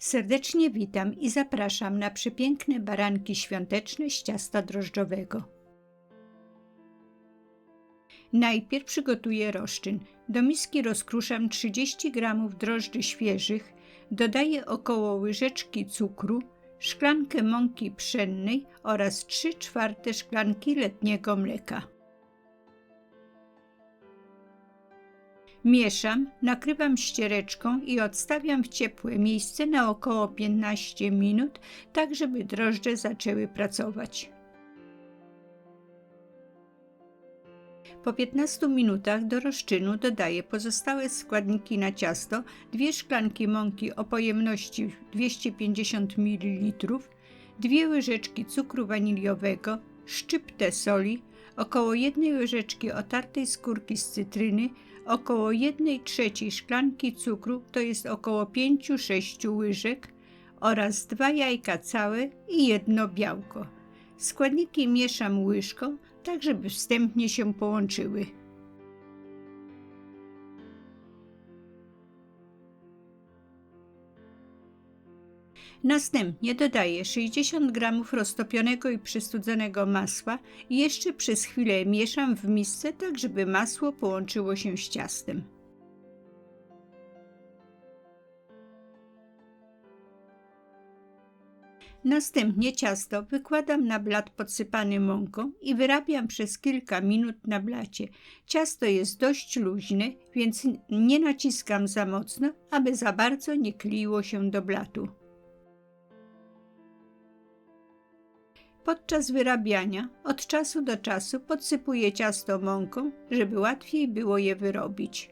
Serdecznie witam i zapraszam na przepiękne baranki świąteczne z ciasta drożdżowego. Najpierw przygotuję roszczyn. Do miski rozkruszam 30 g drożdży świeżych, dodaję około łyżeczki cukru, szklankę mąki pszennej oraz 3 czwarte szklanki letniego mleka. Mieszam, nakrywam ściereczką i odstawiam w ciepłe miejsce na około 15 minut, tak żeby drożdże zaczęły pracować. Po 15 minutach do rozczynu dodaję pozostałe składniki na ciasto, dwie szklanki mąki o pojemności 250 ml, dwie łyżeczki cukru waniliowego, szczyptę soli, około jednej łyżeczki otartej skórki z cytryny, około 1 trzeciej szklanki cukru, to jest około 5-6 łyżek oraz dwa jajka całe i jedno białko. Składniki mieszam łyżką, tak żeby wstępnie się połączyły. Następnie dodaję 60 g roztopionego i przystudzonego masła i jeszcze przez chwilę mieszam w misce, tak żeby masło połączyło się z ciastem. Następnie ciasto wykładam na blat podsypany mąką i wyrabiam przez kilka minut na blacie. Ciasto jest dość luźne, więc nie naciskam za mocno, aby za bardzo nie kleiło się do blatu. Podczas wyrabiania od czasu do czasu podsypuję ciasto mąką, żeby łatwiej było je wyrobić.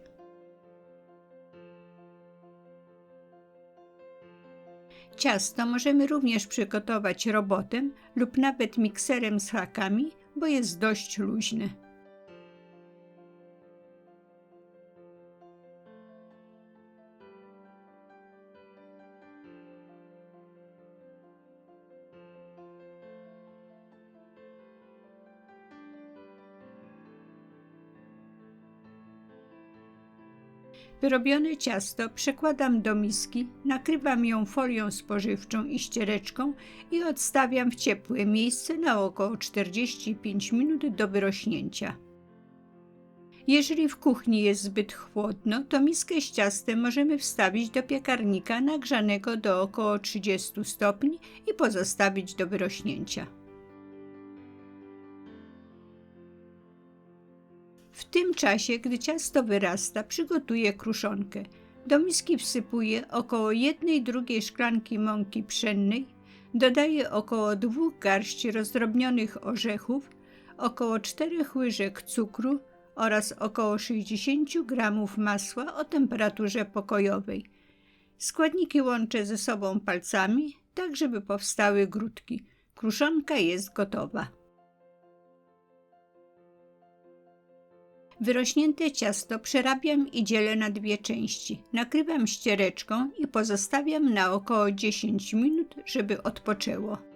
Ciasto możemy również przygotować robotem lub nawet mikserem z hakami, bo jest dość luźne. Wyrobione ciasto przekładam do miski, nakrywam ją folią spożywczą i ściereczką i odstawiam w ciepłe miejsce na około 45 minut do wyrośnięcia. Jeżeli w kuchni jest zbyt chłodno, to miskę z ciastem możemy wstawić do piekarnika nagrzanego do około 30 stopni i pozostawić do wyrośnięcia. W tym czasie, gdy ciasto wyrasta, przygotuję kruszonkę. Do miski wsypuję około 1-2 szklanki mąki pszennej, dodaję około 2 garści rozdrobnionych orzechów, około 4 łyżek cukru oraz około 60 g masła o temperaturze pokojowej. Składniki łączę ze sobą palcami, tak żeby powstały grudki. Kruszonka jest gotowa. Wyrośnięte ciasto przerabiam i dzielę na dwie części. Nakrywam ściereczką i pozostawiam na około 10 minut, żeby odpoczęło.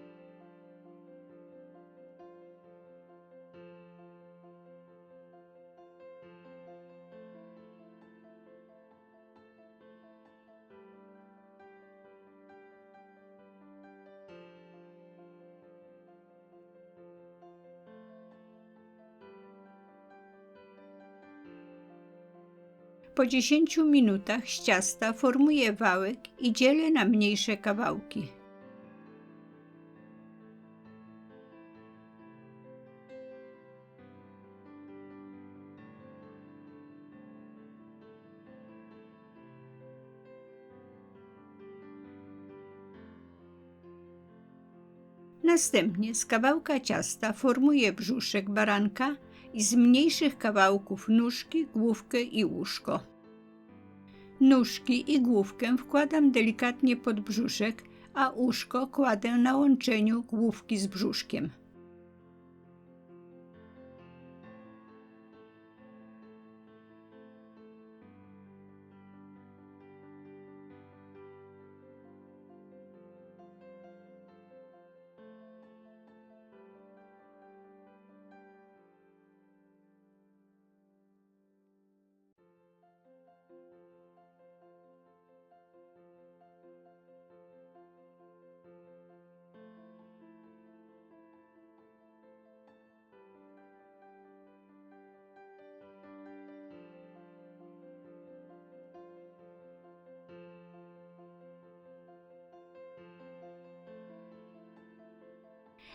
Po 10 minutach z ciasta formuję wałek i dzielę na mniejsze kawałki. Następnie z kawałka ciasta formuję brzuszek baranka i z mniejszych kawałków nóżki, główkę i łóżko. Nóżki i główkę wkładam delikatnie pod brzuszek, a uszko kładę na łączeniu główki z brzuszkiem.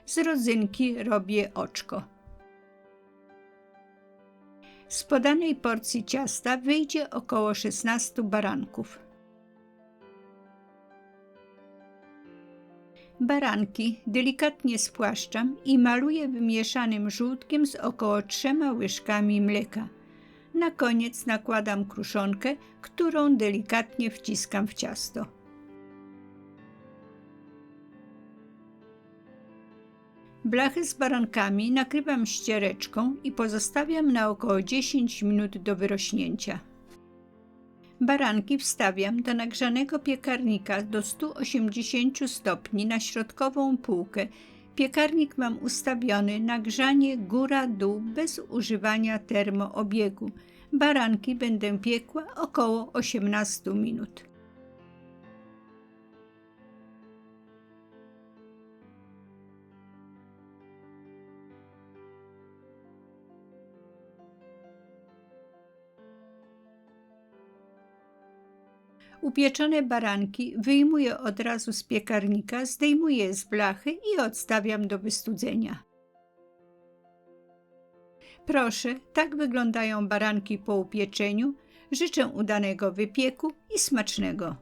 Z rodzynki robię oczko. Z podanej porcji ciasta wyjdzie około 16 baranków. Baranki delikatnie spłaszczam i maluję wymieszanym żółtkiem z około trzema łyżkami mleka. Na koniec nakładam kruszonkę, którą delikatnie wciskam w ciasto. Blachy z barankami nakrywam ściereczką i pozostawiam na około 10 minut do wyrośnięcia. Baranki wstawiam do nagrzanego piekarnika do 180 stopni na środkową półkę. Piekarnik mam ustawiony na grzanie góra-dół bez używania termoobiegu. Baranki będę piekła około 18 minut. Upieczone baranki wyjmuję od razu z piekarnika, zdejmuję z blachy i odstawiam do wystudzenia. Proszę, tak wyglądają baranki po upieczeniu. Życzę udanego wypieku i smacznego.